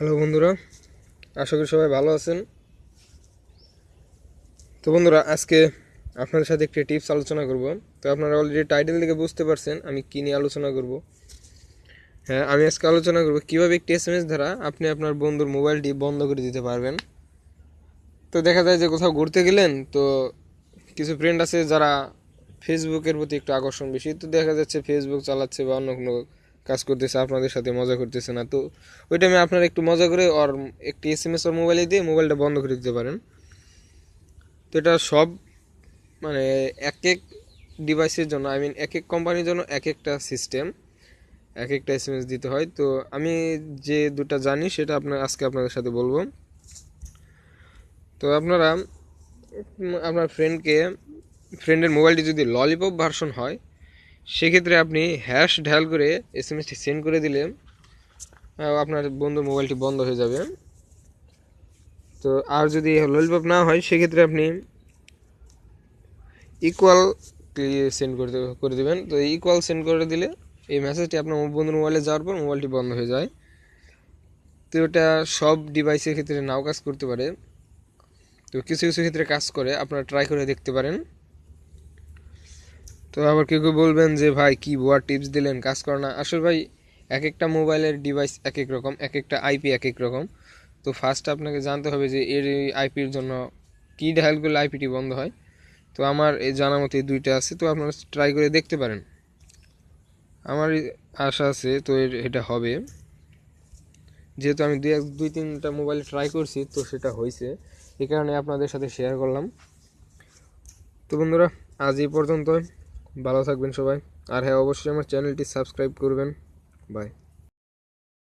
Hello বন্ধুরা, আশা করি সবাই ভালো আছেন। তো বন্ধুরা, আজকে আপনাদের সাথে একটি টিপস আলোচনা করব। তো আপনারা অলরেডি টাইটেল থেকে বুঝতে পারছেন আমি কী নিয়ে আলোচনা করব। হ্যাঁ আমি আজকে আলোচনা করব কীভাবে একটি এস এম এস দ্বারা আপনি আপনার বন্ধুর মোবাইলটি বন্ধ করে দিতে পারবেন। তো দেখা যায় যে কোথাও ঘুরতে গেলেন, তো কিছু ফ্রেন্ড আছে যারা ফেসবুকের প্রতি একটু আকর্ষণ বেশি। তো দেখা যাচ্ছে ফেসবুক চালাচ্ছে বা অন্য কোনো কাজ করতেছে, আপনাদের সাথে মজা করতেছে না। তো ওই টাইমে আপনারা একটু মজা করে ওর একটি এস এম এস ওর মোবাইলে দিয়ে মোবাইলটা বন্ধ করে দিতে পারেন। তো এটা সব মানে এক এক ডিভাইসের জন্য আই মিন এক এক কোম্পানির জন্য এক একটা সিস্টেম এক একটা এস এম এস দিতে হয়। তো আমি যে দুটা জানি সেটা আপনার, আজকে আপনাদের সাথে বলব। তো আপনারা, আপনার ফ্রেন্ডকে ফ্রেন্ডের মোবাইলটি যদি ললিপপ ভার্সন হয় সেক্ষেত্রে আপনি হ্যাশ ঢাল করে এস এম এসটি সেন্ড করে দিলে আপনার বন্ধুর মোবাইলটি বন্ধ হয়ে যাবে। তো আর যদি ললিপপ না হয়, সেক্ষেত্রে আপনি ইকুয়াল সেন্ড করে করে দেবেন। তো ইকুয়াল সেন্ড করে দিলে এই মেসেজটি আপনার বন্ধুর মোবাইলে যাওয়ার পর মোবাইলটি বন্ধ হয়ে যায়। তো এটা সব ডিভাইসের ক্ষেত্রে নাও কাজ করতে পারে। তো কিছু কিছু ক্ষেত্রে কাজ করে, আপনারা ট্রাই করে দেখতে পারেন। তো আবার কেউ কেউ বলবেন যে, ভাই কি বোয়ার টিপস দিলেন, কাজ করে না। আসলে ভাই এক একটা মোবাইলের ডিভাইস এক এক রকম এক একটা আইপি এক এক রকম। তো ফার্স্ট আপনাকে জানতে হবে যে, এর আইপির জন্য কী ডায়াল আইপিটি বন্ধ হয়। তো আমার এই জানা মতো এই দুইটা আছে, তো আপনারা ট্রাই করে দেখতে পারেন। আমার আশা আছে, তো এর, এটা হবে। যেহেতু আমি দুই এক- দুই তিনটা মোবাইল ট্রাই করছি, তো সেটা হয়েছে এই কারণে আপনাদের সাথে শেয়ার করলাম। তো বন্ধুরা, আজ এই পর্যন্ত ভালো থাকবেন সবাই। আর হ্যাঁ অবশ্যই আমার চ্যানেলটি সাবস্ক্রাইব করবেন। বাই